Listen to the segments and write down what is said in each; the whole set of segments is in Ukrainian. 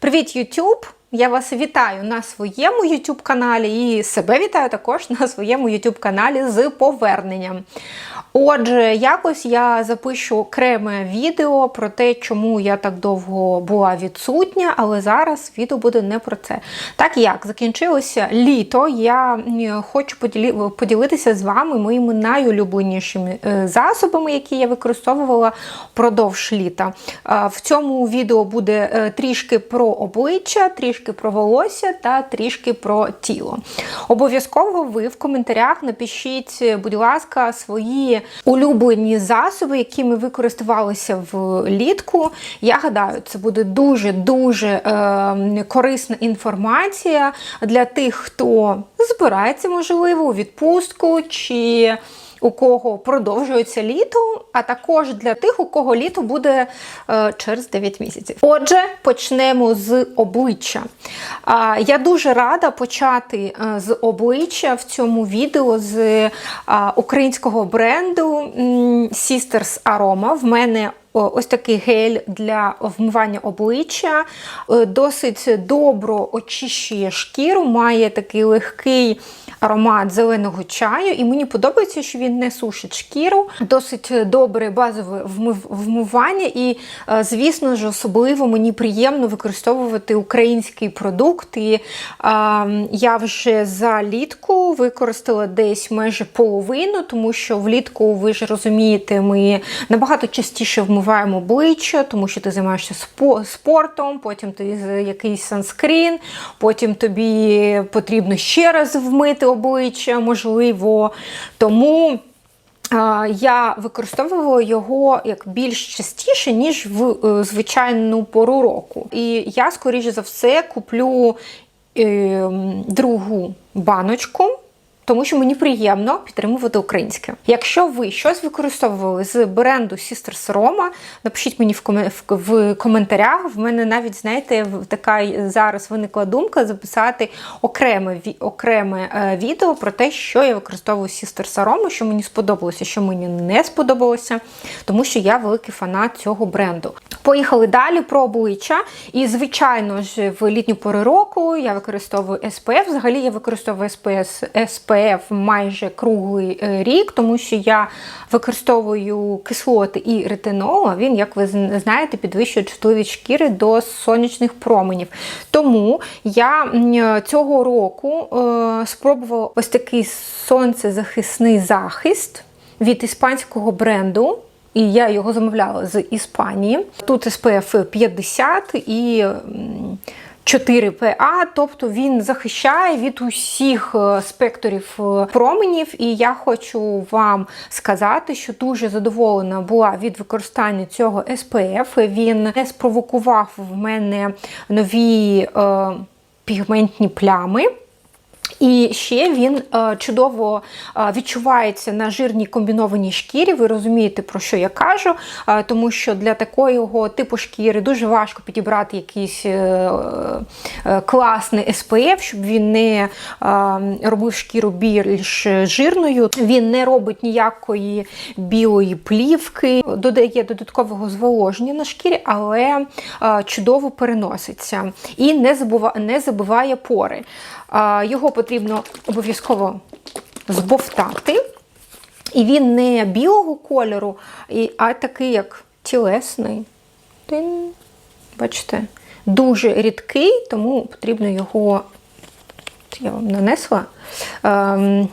Привіт, YouTube! Я вас вітаю на своєму YouTube каналі і себе вітаю також на своєму YouTube каналі з поверненням. Отже, якось я запишу окреме відео про те, чому я так довго була відсутня, але зараз відео буде не про це. Так як закінчилося літо, я хочу поділитися з вами моїми найулюбленішими е, засобами, які я використовувала впродовж літа. В цьому відео буде е, трішки про обличчя, трішки про волосся та трішки про тіло. Обов'язково ви в коментарях напишіть, будь ласка, свої улюблені засоби, якими ви користувалися влітку. Я гадаю, це буде дуже-дуже е, корисна інформація для тих, хто збирається, можливо, у відпустку чи у кого продовжується літо, а також для тих, у кого літо буде е, через 9 місяців. Отже, почнемо з обличчя. Е, я дуже рада почати е, з обличчя в цьому відео з е, українського бренду Sisters Aroma. В мене Ось такий гель для вмивання обличчя, Е, досить добро очищує шкіру, має такий легкий аромат зеленого чаю, і мені подобається, що він не сушить шкіру. Досить добре базове вмивання, і, е, звісно ж, особливо мені приємно використовувати український продукт. І е, я вже за літку використала десь майже половину, тому що влітку, ви ж розумієте, ми набагато частіше вмиваємо обличчя, тому що ти займаєшся спортом, потім ти якийсь санскрін, потім тобі потрібно ще раз вмити обличчя, можливо. Тому. Я використовувала його як більш частіше, ніж в е, звичайну пору року. І я, скоріше за все, куплю е, другу баночку. Тому що мені приємно підтримувати українське. Якщо ви щось використовували з бренду Sisters Roma, напишіть мені в, в, коментарях. В мене навіть, знаєте, така зараз виникла думка записати окреме, окреме е, відео про те, що я використовую Sisters Roma, що мені сподобалося, що мені не сподобалося, тому що я великий фанат цього бренду. Поїхали далі про обличчя. І, звичайно ж, в літню пору року я використовую SPF. Взагалі я використовую SPF, SPF майже круглий е, рік, тому що я використовую кислоти і ретинол. Він, як ви знаєте, підвищує чутливість шкіри до сонячних променів. Тому я цього року е, спробувала ось такий сонцезахисний захист від іспанського бренду. І я його замовляла з Іспанії. Тут SPF 50 і 4 PA, тобто він захищає від усіх е, спектрів е, променів. І я хочу вам сказати, що дуже задоволена була від використання цього SPF. Він не спровокував в мене нові е, пігментні плями. І ще він е, чудово е, відчувається на жирній комбінованій шкірі. Ви розумієте, про що я кажу, Е, тому що для такого типу шкіри дуже важко підібрати якийсь класний SPF, щоб він не робив шкіру більш жирною. Він не робить ніякої білої плівки, додає додаткового зволоження на шкірі, але чудово переноситься і не забува- не забиває пори. Його потрібно обов'язково збовтати. І він не білого кольору, а такий, як тілесний. Тин. Бачите, дуже рідкий, тому потрібно його. Я вам нанесла. Ем,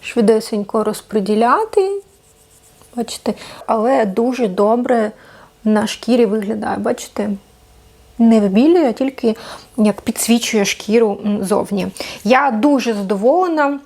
швидесенько розподіляти. Бачите, але дуже добре на шкірі виглядає. Бачите? Не вибілює, а тільки як підсвічує шкіру зовні. Я дуже задоволена.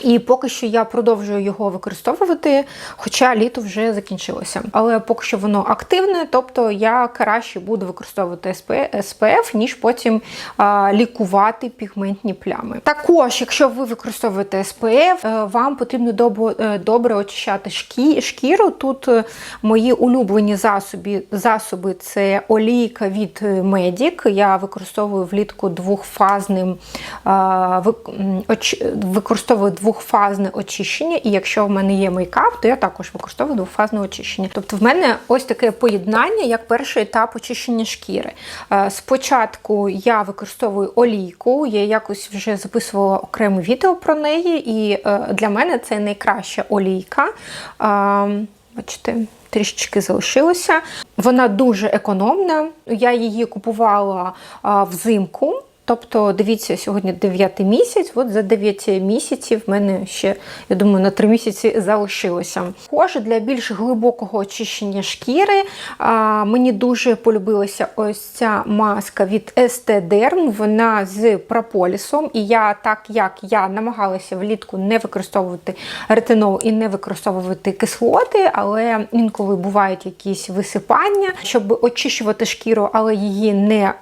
І поки що я продовжую його використовувати, хоча літо вже закінчилося. Але поки що воно активне, тобто я краще буду використовувати SPF, ніж потім а, лікувати пігментні плями. Також, якщо ви використовуєте SPF, е, вам потрібно добре, е, добре очищати шкі, шкіру. Тут е, мої улюблені засоби, засоби це олійка від Medic. Я використовую влітку двохфазним, а, вик- оч- використовую двох двохфазне очищення, і якщо в мене є мейкап, то я також використовую двохфазне очищення. Тобто в мене ось таке поєднання, як перший етап очищення шкіри. Е, Спочатку я використовую олійку, я якось вже записувала окреме відео про неї, і е, для мене це найкраща олійка. Е, Бачите, трішечки залишилося. Вона дуже економна. Я її купувала взимку. Тобто, дивіться, сьогодні 9 місяць, от за 9 місяців в мене ще, я думаю, на 3 місяці залишилося. Кожа для більш глибокого очищення шкіри. А, мені дуже полюбилася ось ця маска від ST Derm, вона з прополісом. І я, так як я намагалася влітку не використовувати ретинол і не використовувати кислоти, але інколи бувають якісь висипання, щоб очищувати шкіру, але її не е,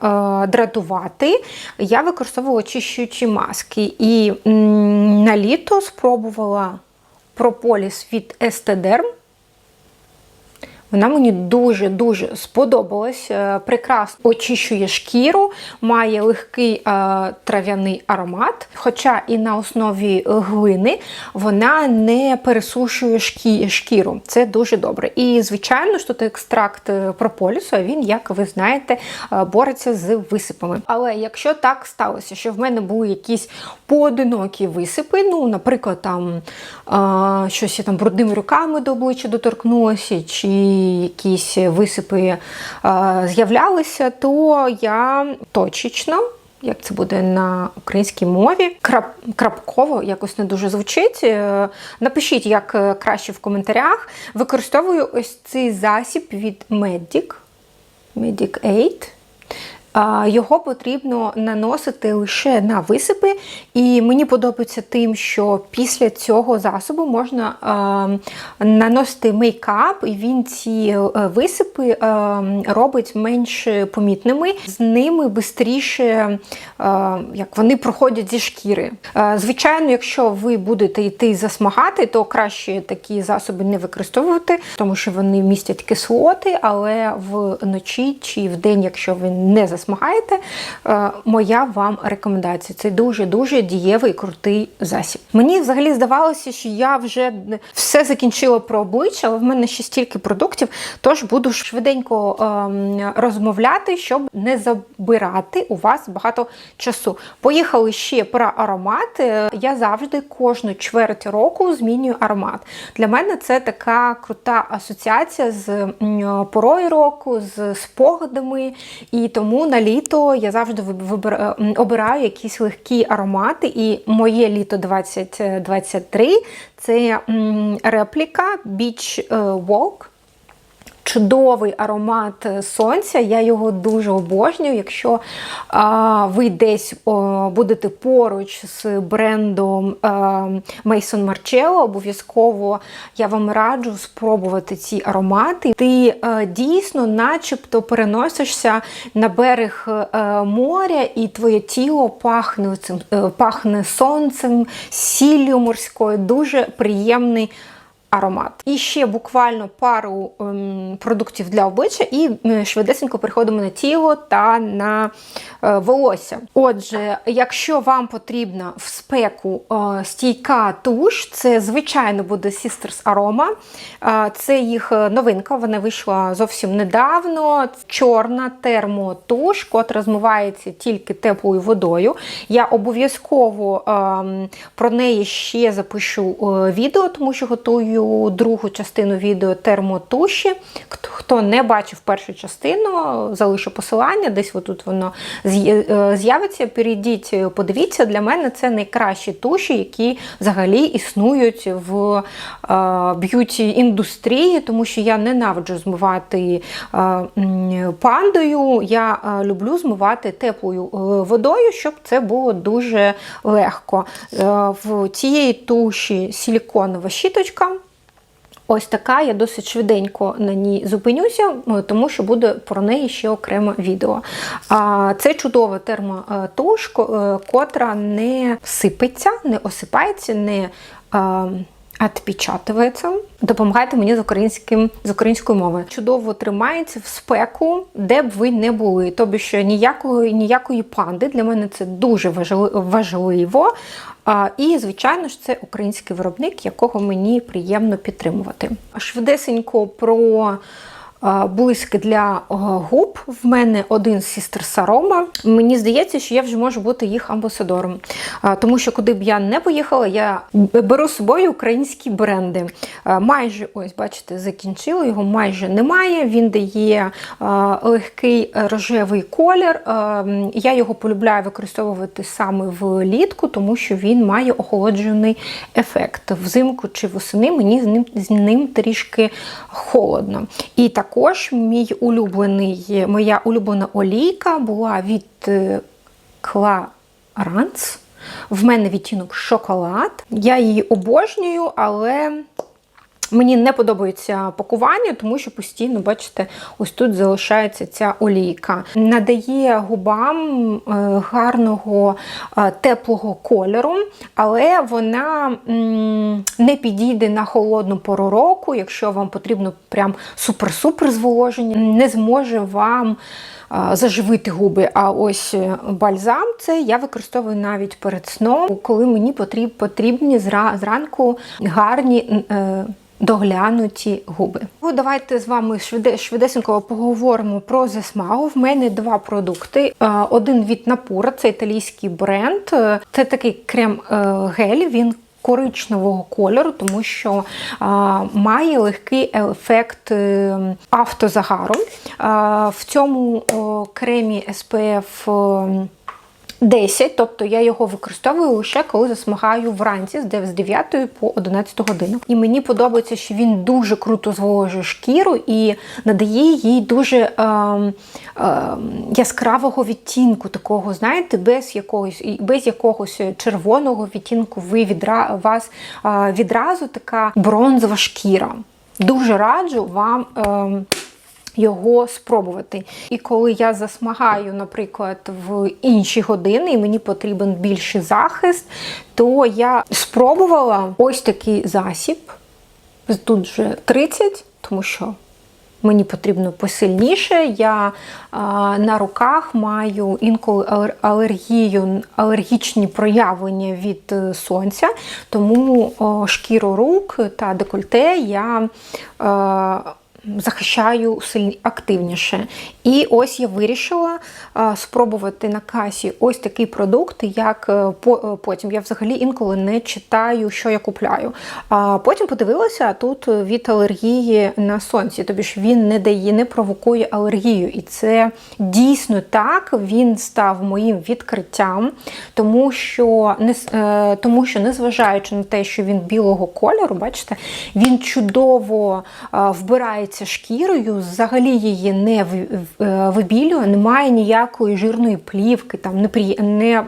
дратувати я використовувала очищуючі маски. І м, на літо спробувала прополіс від Естедерм. Вона мені дуже-дуже сподобалась. Е, Прекрасно очищує шкіру, має легкий е, трав'яний аромат. Хоча і на основі глини вона не пересушує шкі, шкіру. Це дуже добре. І, звичайно ж, тут екстракт е, прополісу, він, як ви знаєте, бореться з висипами. Але якщо так сталося, що в мене були якісь поодинокі висипи, ну, наприклад, там щось я там брудними руками до обличчя доторкнулася, чи якісь висипи е, з'являлися, то я точечно. Як це буде на українській мові? Крап, крапково якось не дуже звучить. Е, Напишіть, як е, краще в коментарях. Використовую ось цей засіб від Medic, Medic 8. Його потрібно наносити лише на висипи, і мені подобається тим, що після цього засобу можна наносити мейкап, і він ці е, висипи робить менш помітними. З ними швидше як вони проходять зі шкіри. Звичайно, якщо ви будете йти засмагати, то краще такі засоби не використовувати, тому що вони містять кислоти, але вночі чи в день, якщо ви не засмагаєте, засмагаєте, е, моя вам рекомендація. Це дуже-дуже дієвий крутий засіб. Мені взагалі здавалося, що я вже все закінчила про обличчя, але в мене ще стільки продуктів, тож буду швиденько ем, розмовляти, щоб не забирати у вас багато часу. Поїхали ще про аромат. Е, Я завжди кожну чверть року змінюю аромат. Для мене це така крута асоціація з порою року, з спогадами, і тому на літо я завжди вибер... обираю якісь легкі аромати. І моє літо 2023 це репліка Beach е, Walk. Чудовий аромат сонця, я його дуже обожнюю. Якщо а, ви десь о, будете поруч з брендом а, Mason обов'язково я вам раджу спробувати ці аромати. Ти а, дійсно, начебто, переносишся на берег а, моря, і твоє тіло пахне цим, е, пахне сонцем, сіллю морською. Дуже приємний аромат. І ще буквально пару ем, продуктів для обличчя, і е, швидесенько переходимо на тіло та на е, волосся. Отже, якщо вам потрібна в спеку е, стійка туш, це звичайно буде Sisters Aroma. Е, це їх новинка, вона вийшла зовсім недавно. Чорна термотуш, котра змивається тільки теплою водою. Я обов'язково е, про неї ще запишу е, відео, тому що готую другу частину відео термотуші. Хто не бачив першу частину, залишу посилання, десь отут воно з'явиться. Перейдіть, подивіться, для мене це найкращі туші, які взагалі існують в б'юті-індустрії, тому що я ненавиджу змивати е, пандою. Я е, люблю змивати теплою е, водою, щоб це було дуже легко. Е, В цієї туші силіконова щіточка. Ось така, я досить швиденько на ній зупинюся, е, тому що буде про неї ще окреме відео. Це чудова термотушка, е, котра не сипеться, не осипається, не Отпечатується. Допомагайте мені з українським з української мови. Чудово тримається в спеку, де б ви не були. Тобі що ніякої ніякої панди для мене це дуже важливо. І, звичайно ж, це український виробник, якого мені приємно підтримувати. Швидесенько про близькі для губ. В мене один сістер Сарома. Мені здається, що я вже можу бути їх амбасадором. Тому що куди б я не поїхала, я беру з собою українські бренди. Майже, ось, бачите, закінчила, його майже немає. Він дає легкий рожевий колір. Я його полюбляю використовувати саме влітку, тому що він має охолоджений ефект. Взимку чи восени мені з ним, з ним трішки холодно. І так також мій улюблений, моя улюблена олійка була від Clarins. В мене відтінок шоколад. Я її обожнюю, але Мені не подобається пакування, тому що постійно, бачите, ось тут залишається ця олійка. Надає губам е, гарного е, теплого кольору, але вона не підійде на холодну пору року, якщо вам потрібно прям супер-супер зволоження, не зможе вам. Е, заживити губи. А ось бальзам це я використовую навіть перед сном, коли мені потрібні зранку гарні доглянуті губи. Ну, Давайте з вами швидесенько поговоримо про засмагу. В мене два продукти. Е, один від Напура, це італійський бренд. Е, це такий крем-гель. Е, Він Коричневого кольору, тому що а, має легкий ефект автозагару. А, в цьому о, кремі SPF 10, тобто я його використовую лише коли засмагаю вранці з 9 по 11 годину. І мені подобається, що він дуже круто зволожує шкіру і надає їй дуже е, е, яскравого відтінку, такого, знаєте, без якогось без якогось червоного відтінку ви відра, вас е, відразу така бронзова шкіра. Дуже раджу вам. Е, його спробувати. І коли я засмагаю, наприклад, в інші години, і мені потрібен більший захист, то я спробувала ось такий засіб. Тут вже 30, тому що. Мені потрібно посильніше. Я а, на руках маю інколи алергію, алергічні проявлення від е, сонця, тому о, шкіру рук та декольте я. А, захищаю активніше. І ось я вирішила спробувати на касі ось такий продукт, як е, е, потім. Я взагалі інколи не читаю, що я купляю. А потім подивилася, тут від алергії на сонці. Тобі ж він не дає, не провокує алергію. І це дійсно так, він став моїм відкриттям, тому що, не, е, тому що, незважаючи на те, що він білого кольору, бачите, він чудово вбирається вкривається шкірою, взагалі її не е, вибілює, немає ніякої жирної плівки, там не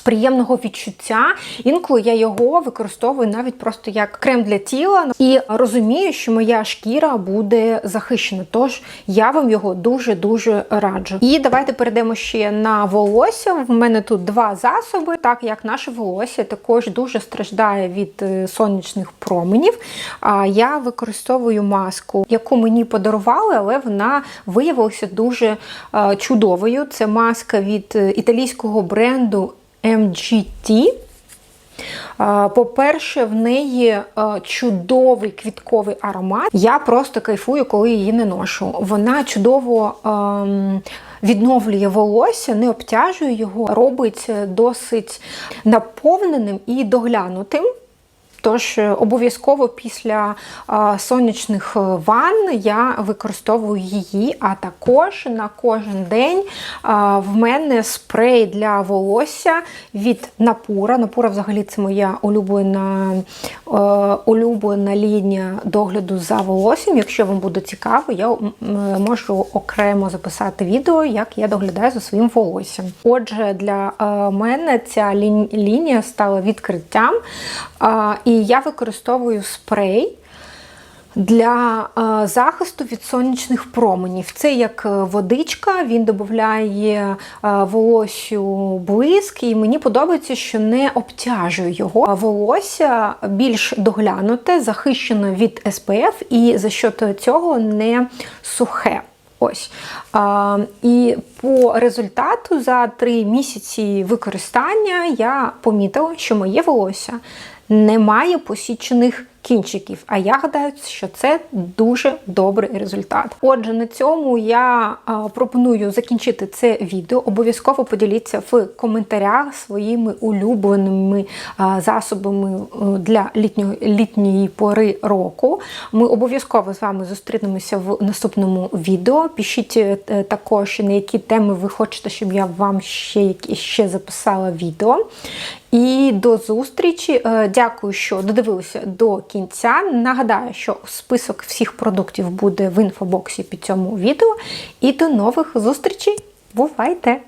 приємного відчуття. Інколи я його використовую навіть просто як крем для тіла і розумію, що моя шкіра буде захищена. Тож я вам його дуже-дуже раджу. І давайте перейдемо ще на волосся. В мене тут два засоби, так як наше волосся також дуже страждає від е, сонячних променів. Я використовую маску, яку мені подарували, але вона виявилася дуже е, чудовою. Це маска від е, італійського бренду MGT. По-перше, в неї чудовий квітковий аромат. Я просто кайфую, коли її не ношу. Вона чудово ем, відновлює волосся, не обтяжує його, робить досить наповненим і доглянутим. Тож е, обов'язково після сонячних е, ванн я використовую її, а також на кожен день в мене спрей для волосся від Напура. Напура взагалі це моя улюблена е, улюблена лінія догляду за волоссям. Якщо вам буде цікаво, я можу окремо записати відео, як я доглядаю за своїм волоссям. Отже, для мене ця лінія стала відкриттям. І я використовую спрей. Для е, захисту від сонячних променів. Це як е, водичка, він додає е, волосю блиск, і мені подобається, що не обтяжує його. Волосся більш доглянуте, захищено від SPF і за що цього не сухе. Ось. А, і по результату за три місяці використання я помітила, що моє волосся не має посічених кінчиків. А я гадаю, що це дуже добрий результат. Отже, на цьому я пропоную закінчити це відео. Обов'язково поділіться в коментарях своїми улюбленими засобами е, для літнього, літньої пори року. Ми обов'язково з вами зустрінемося в наступному відео. Пишіть е, також, на які теми ви хочете, щоб я вам ще, ще записала відео. І до зустрічі. Е, Дякую, що додивилися до кінця. Нагадаю, що список всіх продуктів буде в інфобоксі під цьому відео. І до нових зустрічей. Бувайте!